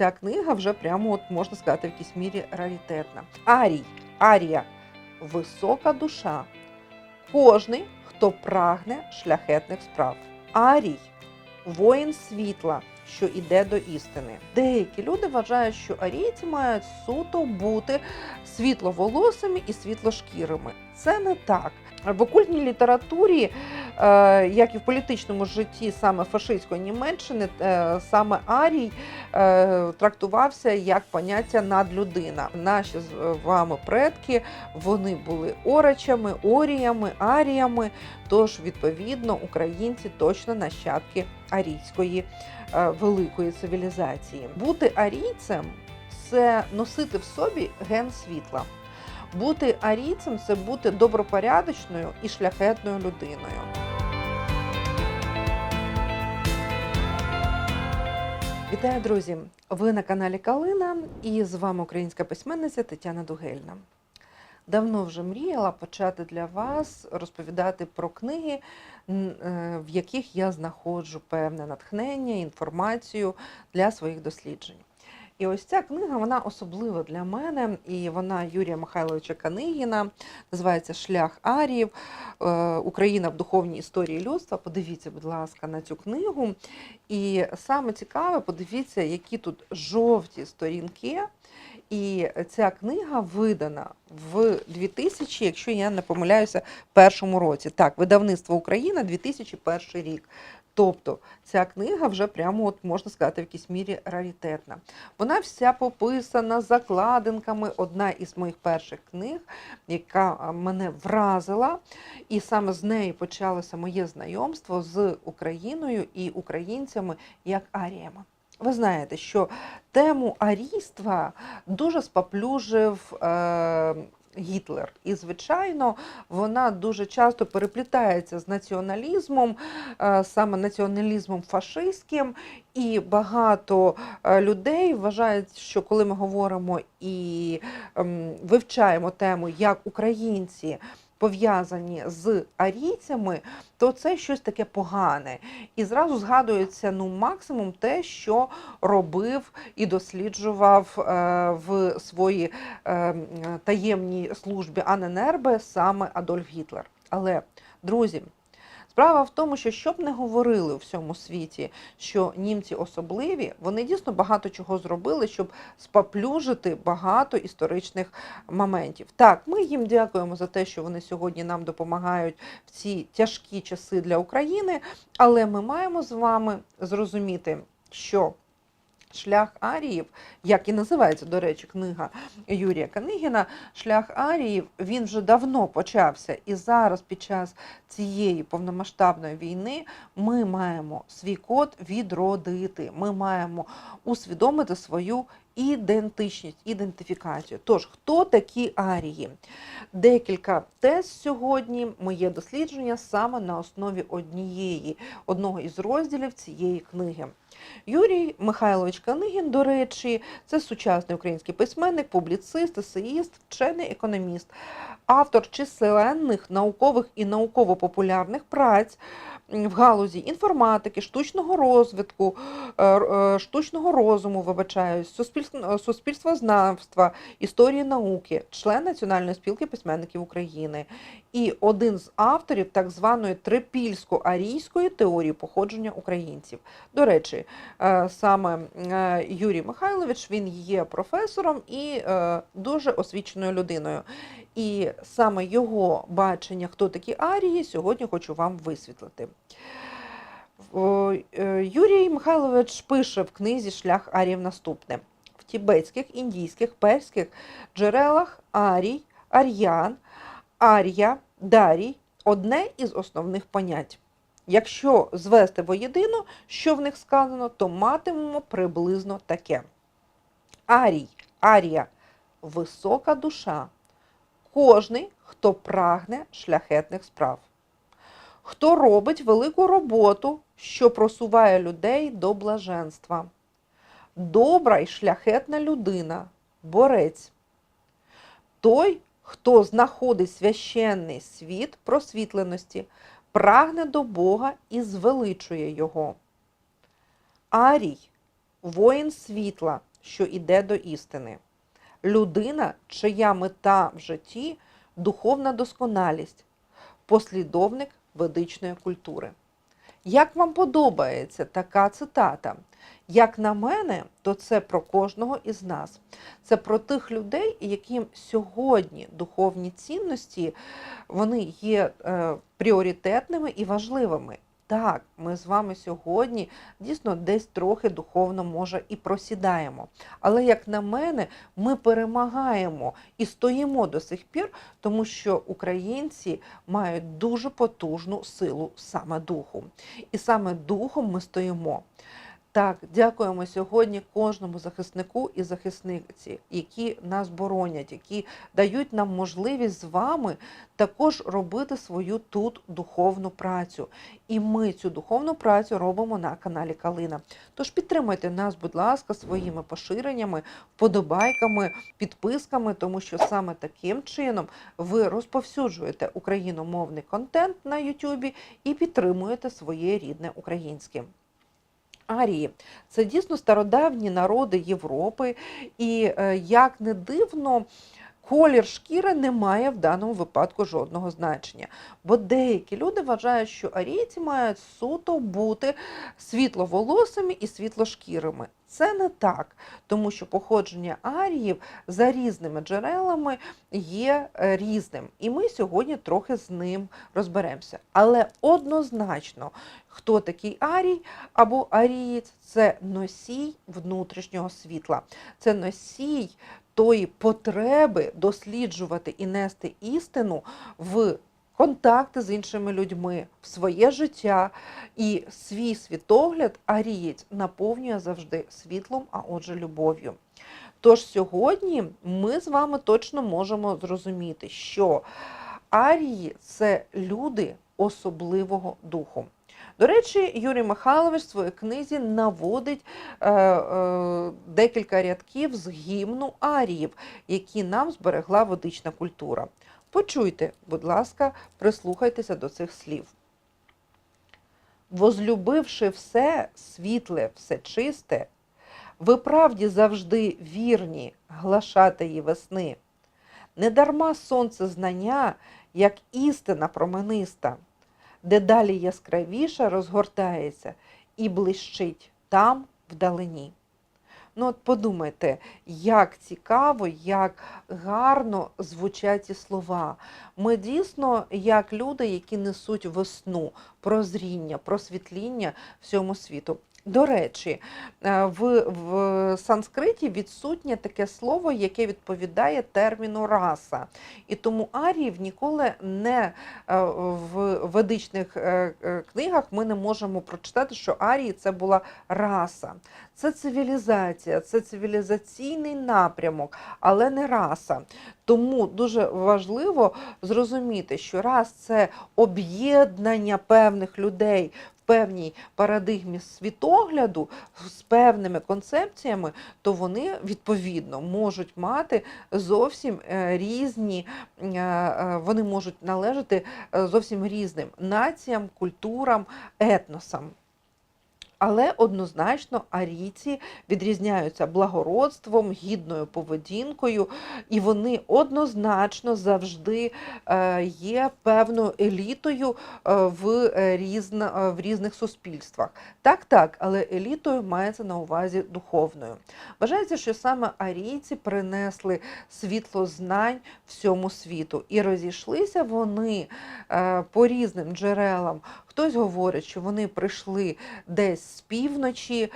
ця книга вже прямо, от можна сказати, в якійсь мірі раритетна. Арій, Арія, висока душа. Кожний, хто прагне шляхетних справ. Арій, воїн світла, що іде до істини. Деякі люди вважають, що арійці мають суто бути світловолосими і світлошкірими. Це не так. В окультній літературі, як і в політичному житті саме фашистської Німеччини, е, саме Арій е, трактувався як поняття надлюдина. Наші з вами предки вони були орачами, оріями, аріями. Тож, відповідно, українці точно нащадки арійської е, великої цивілізації. Бути арійцем це носити в собі ген світла. Бути арійцем це бути добропорядочною і шляхетною людиною. Вітаю, друзі! Ви на каналі Калина і з вами українська письменниця Тетяна Дугельна. Давно вже мріяла почати для вас розповідати про книги, е, в яких я знаходжу певне натхнення, інформацію для своїх досліджень. І ось ця книга вона особлива для мене, і вона Юрія Михайловича Канигіна, називається Шлях Аріїв, е, Україна в духовній історії людства. Подивіться, будь ласка, на цю книгу. І саме цікаве, подивіться, які тут жовті сторінки. І ця книга видана в 2000, якщо я не помиляюся, першому році. Так, видавництво Україна 2001 рік. Тобто ця книга вже прямо, от можна сказати, в якійсь мірі раритетна. Вона вся пописана закладинками. Одна із моїх перших книг, яка мене вразила, і саме з неї почалося моє знайомство з Україною і українцями як аріями. Ви знаєте, що тему арійства дуже споплюжив е, Гітлер. І, звичайно, вона дуже часто переплітається з націоналізмом, е, саме націоналізмом фашистським. І багато е, людей вважають, що коли ми говоримо і ем, вивчаємо тему, як українці пов'язані з арійцями, то це щось таке погане. І зразу згадується ну максимум те, що робив і досліджував е, в своїй е, таємній службі Аненербе саме Адольф Гітлер. Але, друзі, Справа в тому, що щоб не говорили у всьому світі, що німці особливі, вони дійсно багато чого зробили, щоб споплюжити багато історичних моментів. Так, ми їм дякуємо за те, що вони сьогодні нам допомагають в ці тяжкі часи для України, але ми маємо з вами зрозуміти, що Шлях Аріїв, як і називається, до речі, книга Юрія Канигіна, шлях Аріїв він вже давно почався. І зараз, під час цієї повномасштабної війни, ми маємо свій код відродити. Ми маємо усвідомити свою ідентичність, ідентифікацію. Тож, хто такі арії? Декілька тез сьогодні, моє дослідження саме на основі однієї, одного із розділів цієї книги. Юрій Михайлович Канигін, до речі, це сучасний український письменник, публіцист, есеїст, вчений економіст, автор численних наукових і науково-популярних праць в галузі інформатики, штучного розвитку, е, е, штучного розуму, вибачаюсь, суспільство- суспільствознавства, історії науки, член Національної спілки письменників України і один з авторів так званої трипільсько-арійської теорії походження українців. До речі, е, саме е, Юрій Михайлович він є професором і е, дуже освіченою людиною. І саме його бачення, хто такі арії, сьогодні хочу вам висвітлити. Юрій Михайлович пише в книзі Шлях Аріїв наступне: в тібетських, індійських, перських джерелах арій, ар'ян, ар'я, дарій одне із основних понять. Якщо звести воєдино, що в них сказано, то матимемо приблизно таке: Арій, арія, висока душа, кожний, хто прагне шляхетних справ, хто робить велику роботу, що просуває людей до блаженства, добра й шляхетна людина, борець, той, хто знаходить священний світ просвітленості, прагне до Бога і звеличує його. Арій, воїн світла, що йде до істини. Людина, чия мета в житті духовна досконалість, послідовник ведичної культури. Як вам подобається така цитата? Як на мене, то це про кожного із нас. Це про тих людей, яким сьогодні духовні цінності вони є е, пріоритетними і важливими. Так, ми з вами сьогодні дійсно десь трохи духовно може і просідаємо. Але як на мене, ми перемагаємо і стоїмо до сих пір, тому що українці мають дуже потужну силу саме духу. І саме духом ми стоїмо. Так, дякуємо сьогодні кожному захиснику і захисниці, які нас боронять, які дають нам можливість з вами також робити свою тут духовну працю. І ми цю духовну працю робимо на каналі Калина. Тож підтримайте нас, будь ласка, своїми поширеннями, вподобайками, підписками, тому що саме таким чином ви розповсюджуєте україномовний контент на Ютубі і підтримуєте своє рідне українське. Арії це дійсно стародавні народи Європи, і е, як не дивно. Колір шкіри не має в даному випадку жодного значення. Бо деякі люди вважають, що арійці мають суто бути світловолосими і світлошкірими. Це не так, тому що походження аріїв за різними джерелами є е, різним. І ми сьогодні трохи з ним розберемося. Але однозначно, хто такий арій або арієць це носій внутрішнього світла, це носій тої потреби досліджувати і нести істину в контакти з іншими людьми, в своє життя і свій світогляд арієць наповнює завжди світлом, а отже, любов'ю. Тож сьогодні ми з вами точно можемо зрозуміти, що арії це люди особливого духу. До речі, Юрій Михайлович в своїй книзі наводить е, е, декілька рядків з гімну аріїв, які нам зберегла ведична культура. Почуйте, будь ласка, прислухайтеся до цих слів. Возлюбивши все світле, все чисте, ви правді завжди вірні, глашатої весни. Недарма сонце знання, як істина промениста, дедалі яскравіше розгортається і блищить там вдалині. Ну, от подумайте, як цікаво, як гарно звучать ці слова. Ми дійсно, як люди, які несуть весну, прозріння, просвітління всьому світу. До речі, е, в, в санскриті відсутнє таке слово, яке відповідає терміну раса. І тому аріїв ніколи не е, в ведичних е, книгах ми не можемо прочитати, що арії це була раса. Це цивілізація, це цивілізаційний напрямок, але не раса. Тому дуже важливо зрозуміти, що раз це об'єднання певних людей певній парадигмі світогляду з певними концепціями, то вони відповідно можуть мати зовсім е, різні, е, е, вони можуть належати зовсім різним націям, культурам, етносам. Але однозначно арійці відрізняються благородством, гідною поведінкою, і вони однозначно завжди е, є певною елітою е, в, різна, в різних суспільствах. Так, так, але елітою мається на увазі духовною. Вважається, що саме арійці принесли світло знань всьому світу, і розійшлися вони е, по різним джерелам. Хтось говорить, що вони прийшли десь з півночі,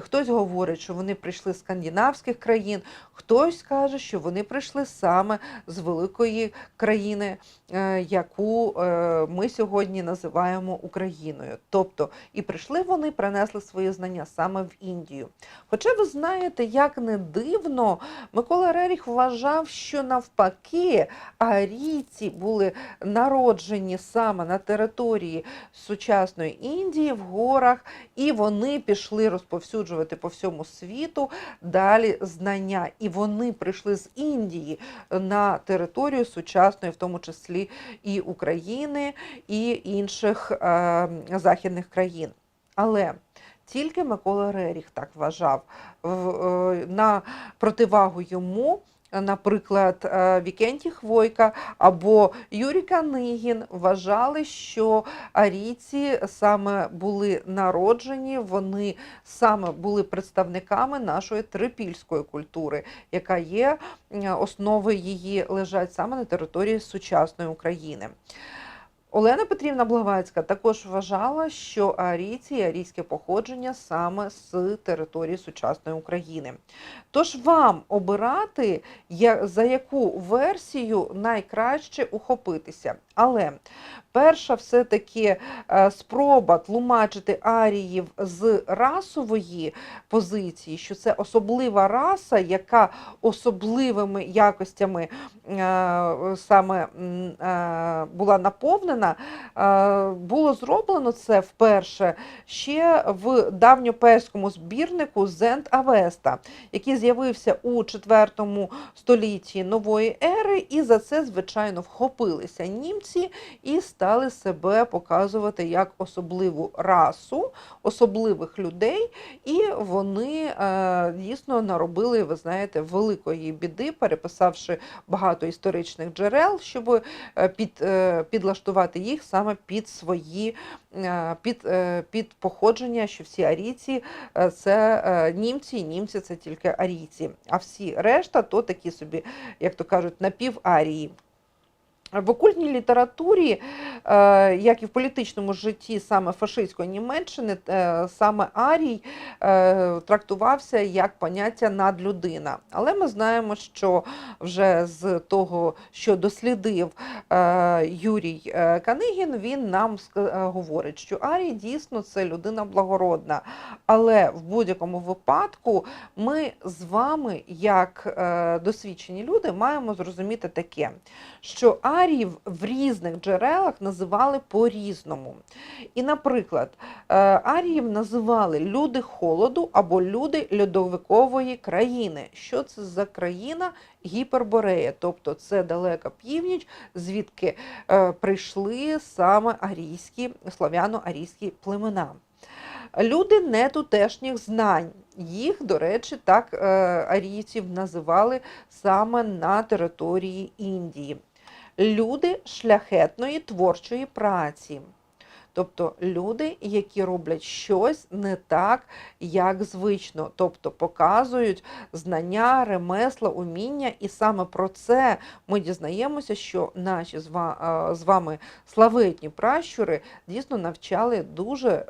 хтось говорить, що вони прийшли з скандинавських країн, хтось каже, що вони прийшли саме з великої країни, е, яку е, ми сьогодні називаємо Україною. Тобто і прийшли вони, принесли свої знання саме в Індію. Хоча ви знаєте, як не дивно, Микола Реріх вважав, що навпаки арійці були народжені саме на території сучасної Індії в горах, і вони пішли розповсюджувати по всьому світу далі знання. І вони прийшли з Індії на територію сучасної, в тому числі і України, і інших е, західних країн. Але Тільки Микола Реріх так вважав. Е, На противагу йому, наприклад, Вікенті Хвойка або Юрій Канигін вважали, що арійці саме були народжені, вони саме були представниками нашої трипільської культури, яка є е, основи її лежать саме на території сучасної України. Олена Петрівна Блавацька також вважала, що арійці і арійське походження саме з території сучасної України. Тож вам обирати, за яку версію найкраще ухопитися. Але перша все-таки е, спроба тлумачити аріїв з расової позиції, що це особлива раса, яка особливими якостями е, саме е, була наповнена, було зроблено це вперше ще в давньоперському збірнику Зент Авеста, який з'явився у IV столітті нової ери, і за це, звичайно, вхопилися німці і стали себе показувати як особливу расу, особливих людей, і вони е, дійсно наробили, ви знаєте, великої біди, переписавши багато історичних джерел, щоб е, під, е, підлаштувати їх саме під свої під, під походження, що всі арійці це німці, і німці це тільки арійці, а всі решта то такі собі, як то кажуть, напіварії. В окультній літературі, е, як і в політичному житті саме фашистської Німеччини, е, саме Арій е, трактувався як поняття надлюдина. Але ми знаємо, що вже з того, що дослідив Юрій Канигін, він нам говорить, що Арій дійсно це людина благородна. Але в будь-якому випадку ми з вами, як досвідчені люди, маємо зрозуміти таке, що аріїв в різних джерелах називали по-різному. І, наприклад, е, аріїв називали люди холоду або люди льодовикової країни. Що це за країна? Гіперборея, тобто це далека північ, звідки е, прийшли саме арійські, слов'яно-арійські племена. Люди нетутешніх знань. Їх, до речі, так е, арійців називали саме на території Індії. Люди шляхетної творчої праці. Тобто люди, які роблять щось не так, як звично, тобто показують знання, ремесла, уміння, і саме про це ми дізнаємося, що наші з ва- з вами славетні пращури дійсно навчали дуже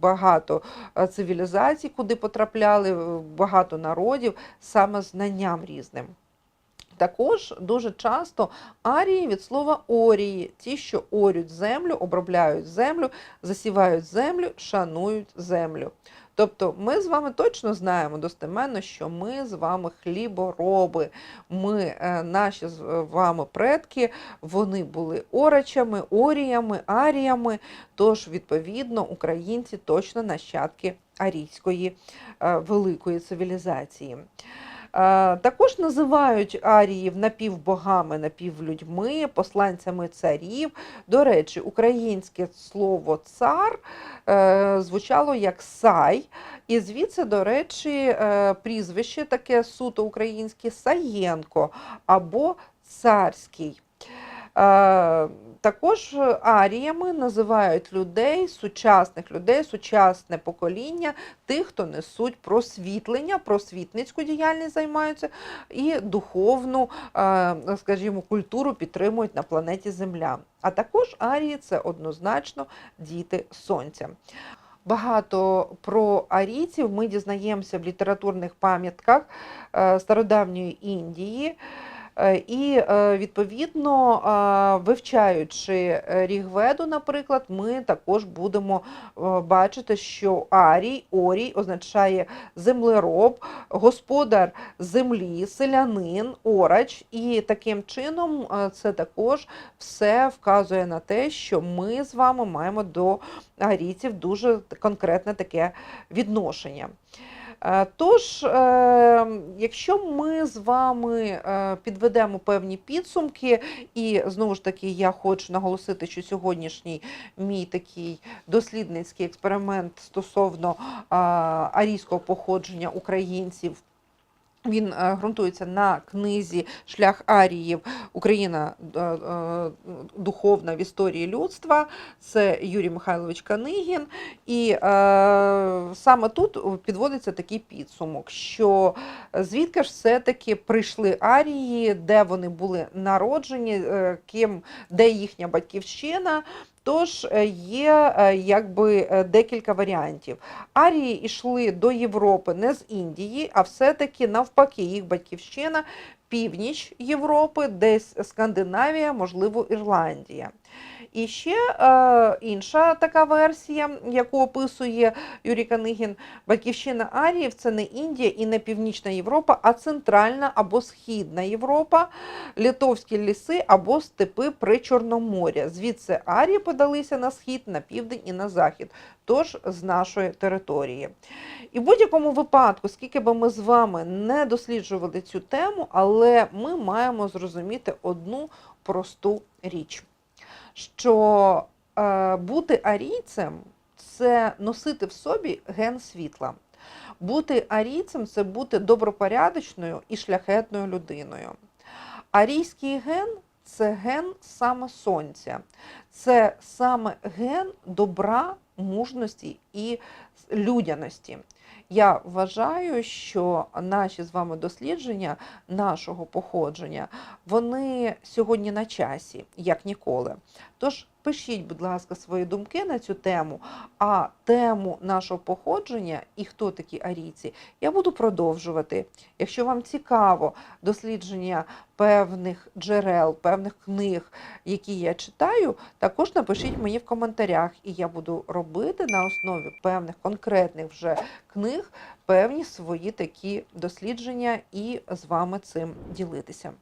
багато е, цивілізацій, куди потрапляли багато народів саме знанням різним. Також дуже часто арії від слова орії, ті, що орють землю, обробляють землю, засівають землю, шанують землю. Тобто ми з вами точно знаємо достеменно, що ми з вами хлібороби. Ми, е, наші з вами предки, вони були орачами, оріями, аріями. Тож, відповідно, українці точно нащадки арійської е, великої цивілізації. Е, Також називають аріїв напівбогами, напівлюдьми, посланцями царів. До речі, українське слово цар е, звучало як сай, і звідси, до речі, е, прізвище таке суто українське Саєнко або царський. Також аріями називають людей, сучасних людей, сучасне покоління, тих, хто несуть просвітлення, просвітницьку діяльність займаються і духовну, скажімо, культуру підтримують на планеті Земля. А також арії це однозначно діти сонця. Багато про арійців ми дізнаємося в літературних пам'ятках е, стародавньої Індії. Е, І е, відповідно, е, вивчаючи Рігведу, наприклад, ми також будемо бачити, що арій, орій означає землероб, господар землі, селянин,орач. І таким чином це також все вказує на те, що ми з вами маємо до арійців дуже конкретне таке відношення. Е, Тож, е, якщо ми з вами е, підведемо певні підсумки, і знову ж таки я хочу наголосити, що сьогоднішній мій такий дослідницький експеримент стосовно арійського походження українців. Він е, ґрунтується на книзі Шлях Аріїв Україна е, е, духовна в історії людства. Це Юрій Михайлович Канигін. І е, саме тут підводиться такий підсумок, що звідки ж все-таки прийшли арії, де вони були народжені, ким, де їхня батьківщина. Тож е, є е, якби е, декілька варіантів. Арії йшли до Європи не з Індії, а все-таки навпаки, їх батьківщина північ Європи, десь Скандинавія, можливо, Ірландія. І ще е, інша така версія, яку описує Юрій Канигін, батьківщина Аріїв це не Індія і не Північна Європа, а Центральна або Східна Європа, литовські ліси або степи при Чорномор'я. Звідси Арії подалися на схід, на південь і на захід, тож з нашої території. І в будь-якому випадку, скільки би ми з вами не досліджували цю тему, але ми маємо зрозуміти одну просту річ, що е, бути арійцем це носити в собі ген світла. Бути арійцем це бути добропорядочною і шляхетною людиною. Арійський ген це ген саме сонця, це саме ген добра, мужності і людяності. Я вважаю, що наші з вами дослідження нашого походження, вони сьогодні на часі, як ніколи. Тож пишіть, будь ласка, свої думки на цю тему, а тему нашого походження і хто такі арійці, я буду продовжувати. Якщо вам цікаво дослідження певних джерел, певних книг, які я читаю, також напишіть мені в коментарях, і я буду робити на основі певних конкретних вже книг певні свої такі дослідження і з вами цим ділитися.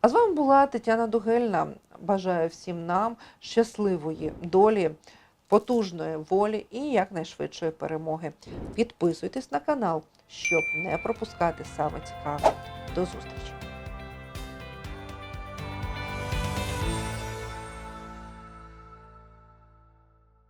А з вами була Тетяна Дугельна. Бажаю всім нам щасливої долі, потужної волі і якнайшвидшої перемоги. Підписуйтесь на канал, щоб не пропускати саме цікаве. До зустрічі!